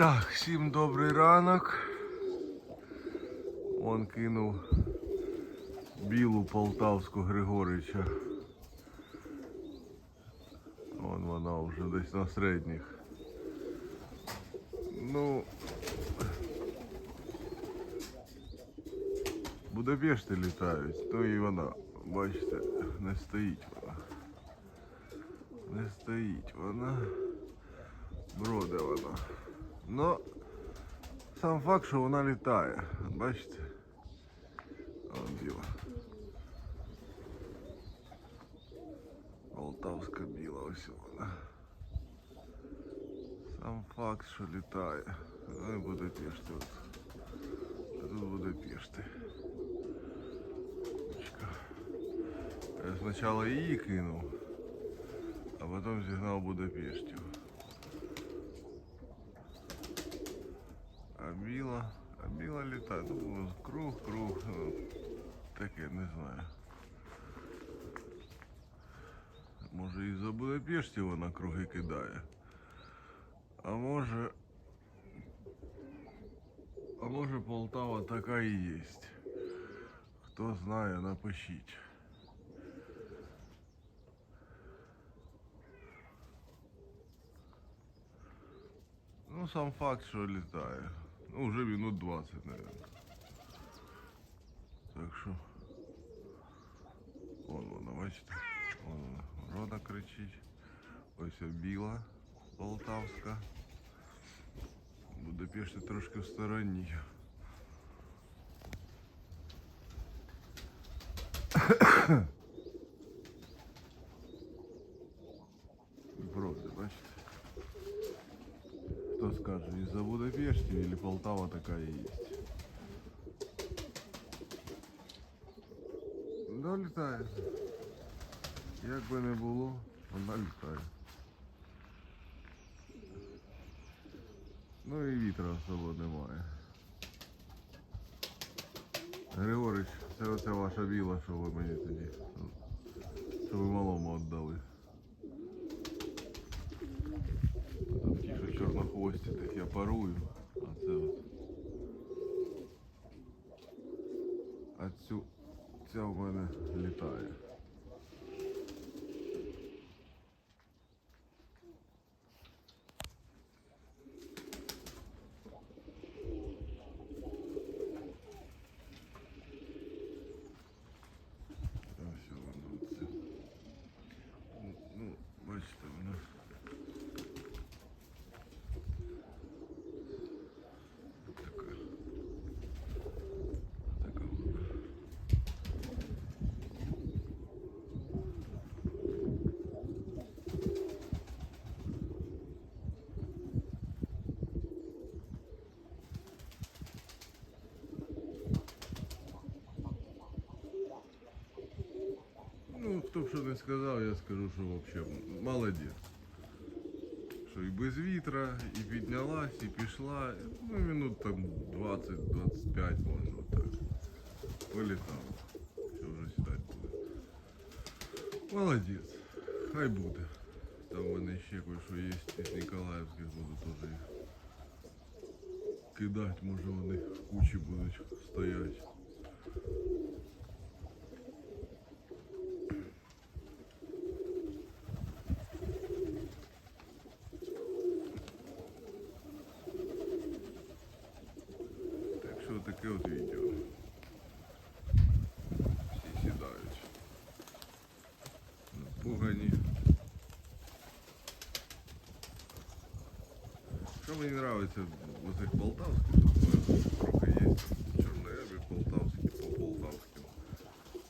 Так, всім добрий ранок. Он кинув білу полтавську Григорича. Вон вона вже десь на середніх. Ну. Будапешти літають, ну і вона, бачите, не стоїть вона. Не стоїть вона. Броде вона. Ну, сам факт, що вона літає. Бачите? Вон біла. Полтавська біла, ось вона. Сам факт, що літає. Ну і буде пішти. От. А тут буде пішти. Я спочатку її кинув, а потім зігнав Будапештів. біла літає. Ну, круг, круг. Ну, таке, не знаю. Може і за Будапешті вона круги кидає. А може. А може Полтава така і є. Хто знає, напишіть. Ну, сам факт, що літає. Ну, вже минут 20, мабуть. Так що. Вон вона, бачите? Вон вона. Рода кричить. Ось біла полтавська. Будапешт трошки в стороні. Броди, бачите? Хто скаже, із-за Будапешті или Полтава така і є. Да, літає. Як би не було, вона літає. Ну і вітра особо немає. Григорич, це оця ваша біла, що ви мені тоді. Що ви малому віддали. що чорнохвості, так я парую. А це от. А цю ця в мене літає. хто б що не сказав, я скажу, що взагалі молодець. Що і без вітра, і піднялась, і пішла. Ну, минут там 20-25 можна так. Політав. Що вже сідати буде. Молодець. Хай буде. Там в мене ще кое-що є із Ніколаївських буду теж їх кидати, може вони в кучі будуть стояти. таке от відео. Всі сідають. Напугані. Що мені подобається в цих полтавських, тут трохи є чорнобі полтавські по полтавським.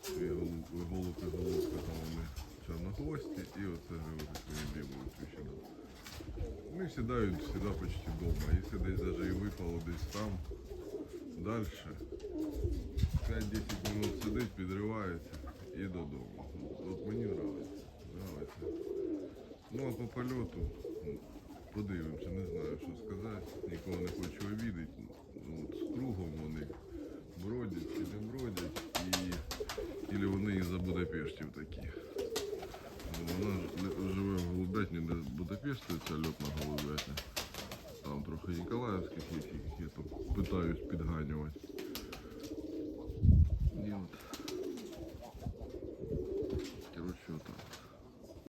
І голуб- голуб і голубка там вони чорнохвості і оце живуть свої білою сюди. Вони сідають всегда почти дома. Якщо десь даже і випало Дальше 5-10 минут сидить, підривається і додому. От мені подобається. Ну а по польоту подивимося, не знаю, що сказати. Нікого не хочу обідати. Ну, от з кругом вони бродять чи не бродять, і, і вони із-за Будапештів такі. Вона живе в Голубятні, де Будапешт, ця льотна Голубятня. там трохи ніколаївських яких я тут питаюсь підганювати. І от.